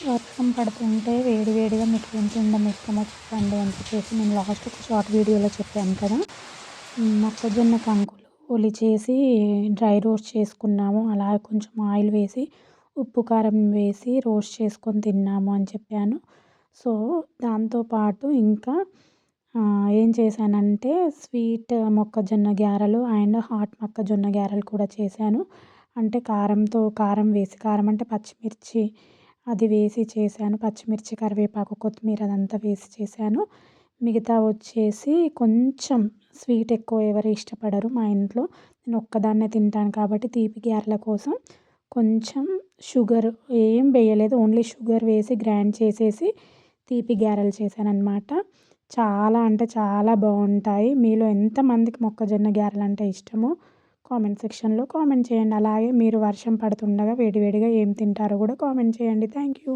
వర్షం పడుతుంటే వేడి వేడిగా మీకు ఏం తినడం ఇష్టమో చెప్పండి అని చెప్పేసి నేను లాస్ట్ ఒక షార్ట్ వీడియోలో చెప్పాను కదా. మొక్కజొన్న కంకులు ఒలిచేసి డ్రై రోస్ట్ చేసుకున్నాము. అలా కొంచెం ఆయిల్ వేసి ఉప్పు కారం వేసి రోస్ట్ చేసుకొని తిన్నాము అని చెప్పాను. సో దాంతోపాటు ఇంకా ఏం చేశానంటే స్వీట్ మొక్కజొన్న గారెలు అండ్ హాట్ మొక్కజొన్న గారెలు కూడా చేశాను. అంటే కారంతో కారం వేసి కారం అంటే పచ్చిమిర్చి అది వేసి చేశాను. పచ్చిమిర్చి కరివేపాకు కొత్తిమీర అదంతా వేసి చేశాను. మిగతా వచ్చేసి కొంచెం స్వీట్ ఎక్కువ ఎవరు ఇష్టపడరు మా ఇంట్లో. నేను ఒక్కదాన్నే తింటాను కాబట్టి తీపి గారెల కోసం కొంచెం షుగర్ ఏం వేయలేదు. ఓన్లీ షుగర్ వేసి గ్రైండ్ చేసేసి తీపి గారెలు చేశాను అనమాట చాలా అంటే చాలా బాగుంటాయి. మీలో ఎంతమందికి మొక్కజొన్న గారెలు అంటే ఇష్టమో కామెంట్ సెక్షన్లో కామెంట్ చేయండి. అలాగే మీరు వర్షం పడుతుండగా వేడివేడిగా ఏం తింటారో కూడా కామెంట్ చేయండి. Thank you.